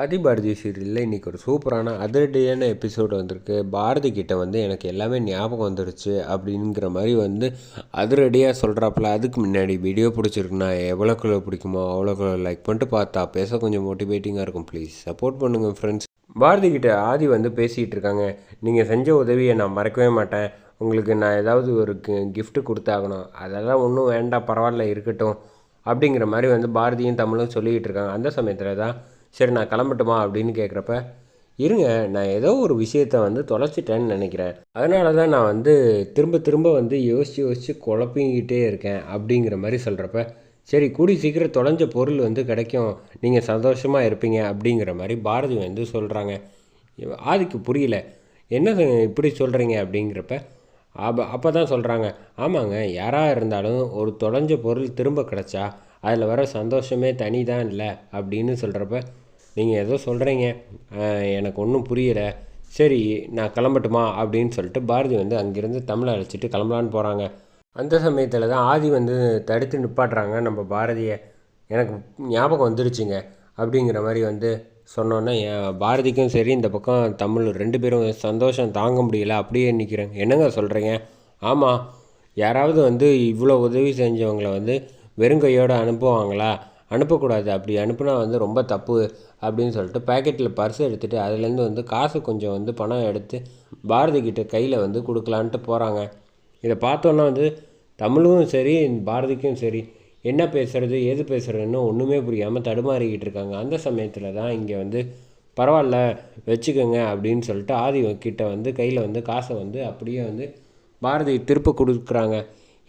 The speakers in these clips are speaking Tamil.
ஆதிபாரதி சீரியலில் இன்றைக்கி ஒரு சூப்பரான அதிரடியான எபிசோடு வந்திருக்கு. பாரதி கிட்ட வந்து எனக்கு எல்லாமே ஞாபகம் வந்துருச்சு அப்படிங்கிற மாதிரி வந்து அதிரடியாக சொல்கிறாப்புல அதுக்கு முன்னாடி வீடியோ பிடிச்சிருக்குன்னா எவ்வளோக்குள்ள பிடிக்குமோ அவ்வளோக்குள்ள லைக் பண்ணிட்டு பார்த்தா பேச கொஞ்சம் மோட்டிவேட்டிங்காக இருக்கும். ப்ளீஸ் சப்போர்ட் பண்ணுங்கள் ஃப்ரெண்ட்ஸ் பாரதி கிட்ட ஆதி வந்து பேசிகிட்டு இருக்காங்க. நீங்கள் செஞ்ச உதவியை நான் மறக்கவே மாட்டேன். உங்களுக்கு நான் ஏதாவது ஒரு கிஃப்ட்டு கொடுத்தாகணும். அதெல்லாம் ஒன்றும் வேண்டாம் பரவாயில்ல இருக்கட்டும் அப்படிங்கிற மாதிரி வந்து பாரதியும் தமிழும் சொல்லிக்கிட்டு இருக்காங்க. அந்த சமயத்தில் தான் சரி நான் கிளம்பட்டுமா அப்படின்னு கேட்குறப்ப இருங்க நான் ஏதோ ஒரு விஷயத்த வந்து தொலைச்சிட்டேன்னு நினைக்கிறேன். அதனால தான் நான் வந்து திரும்ப திரும்ப வந்து யோசித்து யோசித்து குழப்பிக்கிட்டே இருக்கேன் அப்படிங்கிற மாதிரி சொல்கிறப்ப சரி கூடி சீக்கிரம் தொலைஞ்ச பொருள் வந்து கிடைக்கும். நீங்கள் சந்தோஷமாக இருப்பீங்க அப்படிங்கிற மாதிரி பாரதி வந்து சொல்கிறாங்க ஆதிக்கு புரியல. என்ன இப்படி சொல்கிறீங்க அப்படிங்கிறப்ப அப்போ அப்போ தான் சொல்கிறாங்க ஆமாங்க யாராக இருந்தாலும் ஒரு தொலைஞ்ச பொருள் திரும்ப கிடச்சா அதில் வர சந்தோஷமே தனி தான் இல்லை அப்படின்னு சொல்கிறப்ப நீங்கள் ஏதோ சொல்கிறீங்க எனக்கு ஒன்றும் புரியலை. சரி நான் கிளம்பட்டுமா? அப்படின்னு சொல்லிட்டு பாரதி வந்து அங்கேருந்து தமிழை அழைச்சிட்டு கிளம்பலான்னு போகிறாங்க அந்த சமயத்தில் தான் ஆதி வந்து தடுத்து நிப்பாட்டுறாங்க நம்ம பாரதியை. எனக்கு ஞாபகம் வந்துருச்சுங்க. அப்படிங்கிற மாதிரி வந்து சொன்னோன்னே என் பாரதிக்கும் சரி இந்த பக்கம் தமிழ் ரெண்டு பேரும் சந்தோஷம் தாங்க முடியல. அப்படியே நிற்கிறேன் என்னங்க சொல்கிறீங்க ஆமாம் யாராவது வந்து இவ்வளோ உதவி செஞ்சவங்கள வந்து வெறுங்கையோடு அனுப்புவாங்களா? அனுப்பக்கூடாது. அப்படி அனுப்புனா வந்து ரொம்ப தப்பு அப்படின்னு சொல்லிட்டு பேக்கெட்டில் பர்ஸ் எடுத்துகிட்டு அதுலேருந்து வந்து காசு கொஞ்சம் வந்து பணம் எடுத்து பாரதி கிட்ட கையில் வந்து கொடுக்கலான்ட்டு போகிறாங்க இதை பார்த்தோன்னா வந்து தமிழும் சரி பாரதிக்கும் சரி என்ன பேசுகிறது எது பேசுகிறதுன்னு ஒன்றுமே புரியாமல் தடுமாறிக்கிட்டு இருக்காங்க. அந்த சமயத்தில் தான் இங்கே வந்து பரவாயில்ல வச்சுக்கோங்க அப்படின்னு சொல்லிட்டு ஆதி கிட்ட வந்து கையில் வந்து காசை வந்து அப்படியே வந்து பாரதி திருப்ப கொடுக்குறாங்க.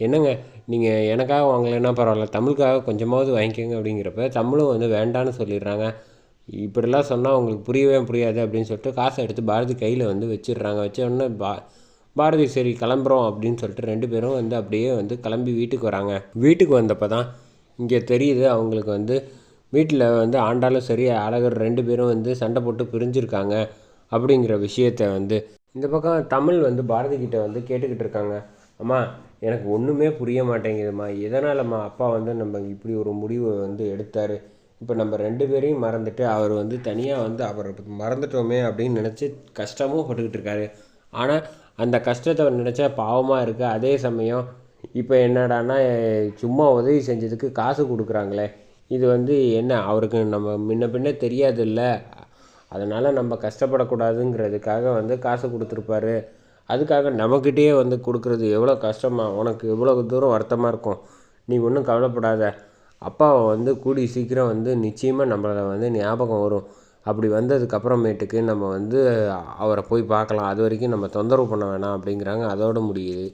என்னங்க நீங்கள் எனக்காக வாங்கலைன்னா பரவாயில்ல தமிழுக்காக கொஞ்சமாவது வாங்கிக்கோங்க அப்படிங்கிறப்ப தமிழும் வந்து வேண்டான்னு சொல்லிடுறாங்க. இப்படிலாம் சொன்னால் உங்களுக்கு புரியவே புரியாது அப்படின்னு சொல்லிட்டு காசை எடுத்து பாரதி கையில் வந்து வச்சிடுறாங்க. வச்ச உடனே பா பாரதி சரி கிளம்புறோம் அப்படின்னு சொல்லிட்டு ரெண்டு பேரும் வந்து அப்படியே வந்து கிளம்பி வீட்டுக்கு வராங்க. வீட்டுக்கு வந்தப்போ தான் இங்கே தெரியுது அவங்களுக்கு வந்து வீட்டில் வந்து ஆண்டாலும் சரி அழகர் ரெண்டு பேரும் வந்து சண்டை போட்டு பிரிஞ்சிருக்காங்க அப்படிங்கிற விஷயத்த வந்து இந்த பக்கம் தமிழ் வந்து பாரதி கிட்ட வந்து கேட்டுக்கிட்டு இருக்காங்க. அம்மா எனக்கு ஒன்றுமே புரிய மாட்டேங்குதும்மா. எதனாலம்மா அப்பா வந்து நம்ம இப்படி ஒரு முடிவு வந்து எடுத்தார்? இப்போ நம்ம ரெண்டு பேரையும் மறந்துட்டு அவர் வந்து தனியாக வந்து அவர் மறந்துட்டோமே அப்படின்னு நினச்சி கஷ்டமும் பட்டுக்கிட்டு இருக்காரு. ஆனால் அந்த கஷ்டத்தை நினச்சா பாவமாக இருக்குது அதே சமயம் இப்போ என்னடான்னா சும்மா உதவி செஞ்சதுக்கு காசு கொடுக்குறாங்களே. இது வந்து என்ன அவருக்கு நம்ம முன்ன பின்ன தெரியாதுல்ல. அதனால் நம்ம கஷ்டப்படக்கூடாதுங்கிறதுக்காக வந்து காசு கொடுத்துருப்பாரு. அதுக்காக நம்மக்கிட்டேயே வந்து கொடுக்குறது எவ்வளோ கஷ்டமாக உனக்கு எவ்வளோ தூரம் வருத்தமாக இருக்கும் நீ ஒன்றும் கவலைப்படாத. அப்பாவை வந்து கூடி சீக்கிரம் வந்து நிச்சயமாக நம்மளை வந்து ஞாபகம் வரும். அப்படி வந்ததுக்கப்புறமேட்டுக்கு நம்ம வந்து அவரை போய் பார்க்கலாம். அது வரைக்கும் நம்ம தொந்தரவு பண்ண வேணாம் அப்படிங்கிறாங்க. அதோட முடியுது.